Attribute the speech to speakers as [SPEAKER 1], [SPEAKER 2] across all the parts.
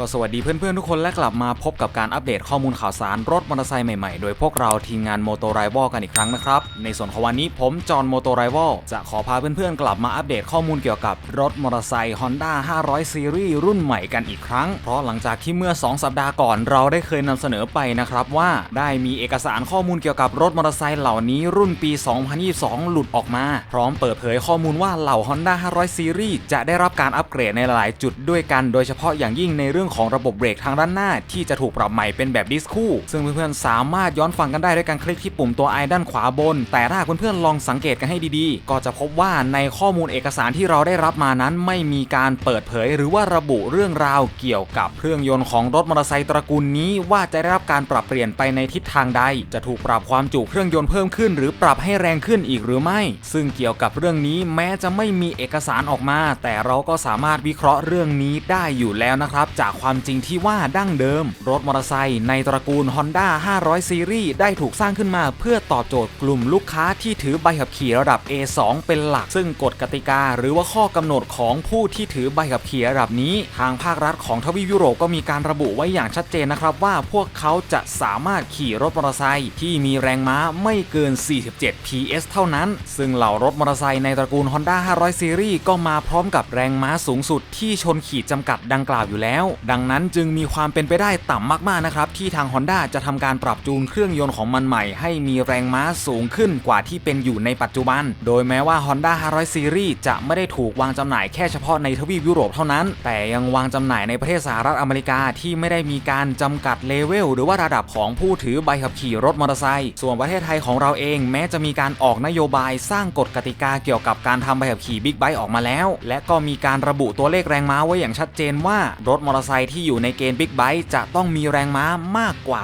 [SPEAKER 1] ก็สวัสดีเพื่อนๆทุกคนและกลับมาพบกับการอัปเดตข้อมูลข่าวสารรถมอเตอร์ไซค์ใหม่ๆ โดยพวกเราทีมงานโมโตไรวอลกันอีกครั้งนะครับ ในส่วนของวันนี้ผมจอห์นโมโตไรวอลจะขอพาเพื่อนๆกลับมาอัปเดตข้อมูลเกี่ยวกับรถมอเตอร์ไซค์ Honda 500ซีรีส์รุ่นใหม่กันอีกครั้ง เพราะหลังจากที่เมื่อ 2 สัปดาห์ก่อนเราได้เคยนำเสนอไปนะครับว่าได้มีเอกสารข้อมูลเกี่ยวกับรถมอเตอร์ไซค์เหล่านี้รุ่นปี 2022 หลุดออกมา พร้อมเปิดเผยข้อมูลว่าเหล่า Honda 500ซีรีส์จะได้รับการอัปเกรดในหลายจุดด้วยกัน โดยเฉพาะอย่างยิ่งในเรื่องของระบบเบรกทางด้านหน้า ที่จะถูกปรับใหม่เป็นแบบดิสคู่ ซึ่งเพื่อนๆสามารถย้อนฟังกันได้ด้วยการคลิกที่ปุ่มตัวไอด้านขวาบน แต่ถ้าเพื่อนๆลองสังเกตกันให้ดีๆ ก็จะพบว่าในข้อมูลเอกสารที่เราได้รับมานั้น ไม่มีการเปิดเผย หรือว่าระบุเรื่องราวเกี่ยวกับเครื่องยนต์ของรถมอเตอร์ไซค์ตระกูลนี้ ว่าจะได้รับการปรับเปลี่ยนไปในทิศทางใด จะถูกปรับความจุเครื่องยนต์เพิ่มขึ้น หรือปรับให้แรงขึ้นอีกหรือไม่ ซึ่งเกี่ยวกับเรื่องนี้แม้จะไม่มีเอกสารออกมา แต่เราก็สามารถวิเคราะห์เรื่องนี้ได้อยู่แล้วนะครับ จากความจริงที่ว่าดั้งเดิม รถมอเตอร์ไซค์ในตระกูล Honda 500 ซีรีส์ได้ถูกสร้างขึ้นมาเพื่อตอบโจทย์กลุ่มลูกค้าที่ถือใบขับขี่ระดับ A2 เป็นหลัก ซึ่งกฎกติกา หรือว่าข้อกำหนดของผู้ที่ถือใบขับขี่ระดับนี้ ทางภาครัฐของทวีปยุโรปก็มีการระบุไว้อย่างชัดเจนนะครับว่าพวกเขาจะสามารถขี่รถมอเตอร์ไซค์ที่มีแรงม้าไม่เกิน 47 PS เท่านั้น ซึ่งเหล่ารถมอเตอร์ไซค์ในตระกูล Honda 500 ซีรีส์ก็มาพร้อมกับแรงม้าสูงสุดที่ชนขีดจำกัดดังกล่าวอยู่แล้วดังนั้นจึงมีความเป็นไปได้ต่ำมากๆนะครับที่ทาง Honda จะทำการปรับจูนเครื่องยนต์ของมันใหม่ ให้มีแรงม้าสูงขึ้นกว่าที่เป็นอยู่ในปัจจุบัน โดยแม้ว่า Honda 500ซีรีส์จะไม่ได้ถูกวางจำหน่ายแค่เฉพาะในทวีปยุโรปเท่านั้น แต่ยังวางจำหน่ายในประเทศสหรัฐอเมริกาที่ไม่ได้มีการจำกัดเลเวลหรือว่าระดับของผู้ถือใบขับขี่รถมอเตอร์ไซค์ส่วนประเทศไทยของเราเอง แม้จะมีการออกนโยบายสร้างกฎกติกาเกี่ยวกับการทำใบขับขี่บิ๊กไบค์ออกมาแล้ว และก็มีการระบุตัวเลขแรงม้าไว้อย่างชัดเจนว่ารถมอเตอร์ไซค์ที่อยู่ในเกณฑ์บิ๊กไบค์จะต้องมีแรงม้ามากกว่า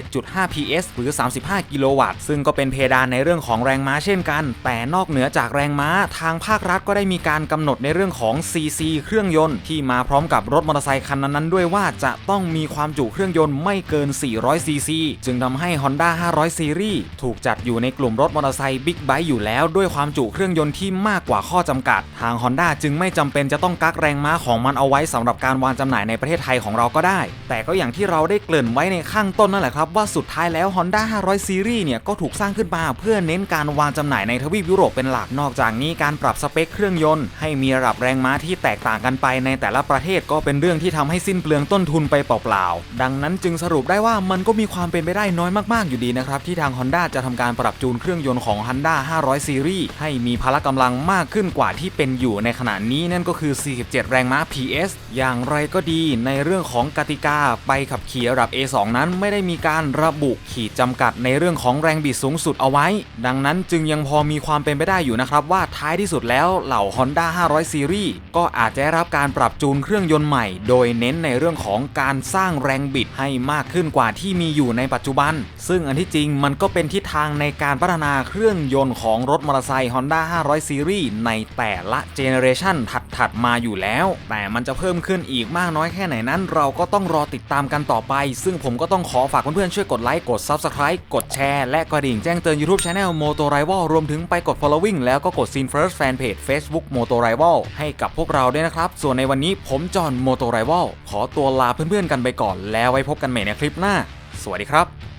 [SPEAKER 1] 47.5 PS หรือ 35 กิโลวัตต์ ซึ่งก็เป็นเพดานในเรื่องของแรงม้าเช่นกัน แต่นอกเหนือจากแรงม้าทางภาครัฐก็ได้มีการกำหนดในเรื่องของ CC เครื่องยนต์ที่มาพร้อมกับรถมอเตอร์ไซค์คันนั้นๆด้วยว่าจะต้องมีความจุเครื่องยนต์ไม่เกิน 400 cc จึงทำให้ Honda 500ซีรีส์ถูกจัดอยู่ในกลุ่มรถมอเตอร์ไซค์บิ๊กไบค์อยู่แล้วด้วยความจุเครื่องยนต์ที่มากกว่าข้อจำกัด ทาง Honda จึงไม่จำเป็นจะต้องกักแรงม้าของมันเอาไว้สำหรับการวางจำหน่ายในประเทศไทยของเราก็ได้ แต่ก็อย่างที่เราได้เกริ่นไว้ในข้างต้นนั่นแหละครับ ว่าสุดท้ายแล้ว Honda 500ซีรีส์เนี่ยก็ถูกสร้างขึ้นมาเพื่อเน้นการวางจำหน่ายในทวีปยุโรปเป็นหลักนอกจากนี้การปรับสเปคเครื่องยนต์ให้มีระดับแรงม้าที่แตกต่างกันไปในแต่ละประเทศก็เป็นเรื่องที่ทำให้สิ้นเปลืองต้นทุนไปเปล่าๆดังนั้นจึงสรุปได้ว่ามันก็มีความเป็นไปได้น้อยมากๆอยู่ดีนะครับที่ทาง Honda จะทำการปรับจูนเครื่องยนต์ของ Honda 500ซีรีส์ให้มีพละกำลังมากขึ้นกว่าที่เป็นอยู่ในขณะนี้นั่นก็คือ 47 แรงม้า PS อย่างไรก็ดีในเรื่องของกติกาไปขับขี่ระดับ A2 นั้นไม่ได้มีการระบุขีดจำกัดในเรื่องของแรงบิดสูงสุดเอาไว้ ดังนั้นจึงยังพอมีความเป็นไปได้อยู่นะครับว่าท้ายที่สุดแล้วเหล่า Honda 500ซีรีส์ก็อาจจะได้รับการปรับจูนเครื่องยนต์ใหม่ โดยเน้นในเรื่องของการสร้างแรงบิดให้มากขึ้นกว่าที่มีอยู่ในปัจจุบัน ซึ่งอันที่จริงมันก็เป็นทิศทางในการพัฒนาเครื่องยนต์ของรถมอเตอร์ไซค์ Honda 500ซีรีส์ในแต่ละเจเนเรชันถัดๆมาอยู่แล้ว แต่มันจะเพิ่มขึ้นอีกมากน้อยแค่ไหนนั้น เราก็ต้องรอติดตามกันต่อไป ซึ่งผมก็ต้องขอฝากเพื่อนๆช่วยกดไลค์กด Subscribe กดแชร์และกระดิ่งแจ้งเตือน YouTube Channel Moto Rival รวมถึงไปกด following แล้วก็กด Scene First Fanpage Facebook Moto Rival ให้กับพวกเราด้วยนะครับ ส่วนในวันนี้ผมจอห์น Moto Rival ขอตัวลาเพื่อนๆกันไปก่อน แล้วไว้พบกันใหม่ในคลิปหน้า สวัสดีครับ